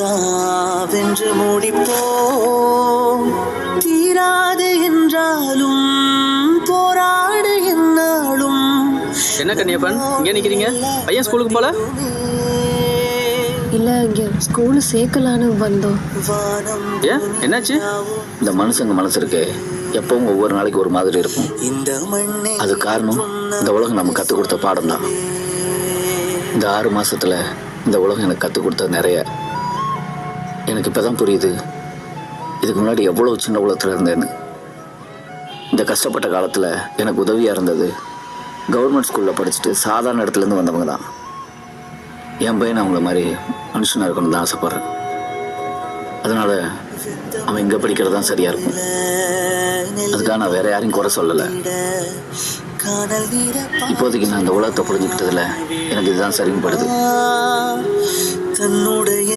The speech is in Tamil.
தோன்றா வென்று முடிப்போம். தீராது என்றாலும் போராடு என்னாலும். என்ன கன்னியப்பன்? இங்கே நிற்கிறீங்க பையன் ஸ்கூலுக்கு போல? இல்லை இங்கே ஸ்கூலு சேர்க்கலான்னு வந்தோம். வானம் ஏன் என்னாச்சு? இந்த மனுஷங்க மனசு இருக்கு. எப்பவும் ஒவ்வொரு நாளைக்கு ஒரு மாதிரி இருக்கும். இந்த மண்ணே அது காரணம் இந்த உலகம் நம்ம கற்றுக் கொடுத்த பாடம் தான் இந்த ஆறு மாசத்துல இந்த உலகம் எனக்கு கற்றுக் கொடுத்த நிறைய. எனக்கு இப்பதான் புரியுது. இதுக்கு முன்னாடி எவ்வளோ சின்ன உலகத்தில் இருந்தேன்னு. இந்த கஷ்டப்பட்ட காலத்தில் எனக்கு உதவியாக இருந்தது. கவர்மெண்ட் ஸ்கூலில் படிச்சுட்டு சாதாரண இடத்துலேருந்து வந்தவங்க தான். என் பையன் அவங்கள மாதிரி மனுஷனாக இருக்கணும்னு தான் ஆசைப்பட்றேன். அதனால் அவன் இங்கே படிக்கிறது தான் சரியாக இருக்கும். அதுக்காக நான் வேற யாரையும் குறை சொல்லலை. இப்போதைக்கு நான் இந்த உலகத்தை புரிஞ்சுக்கிட்டதில் எனக்கு இதுதான் சரின்னு படுது.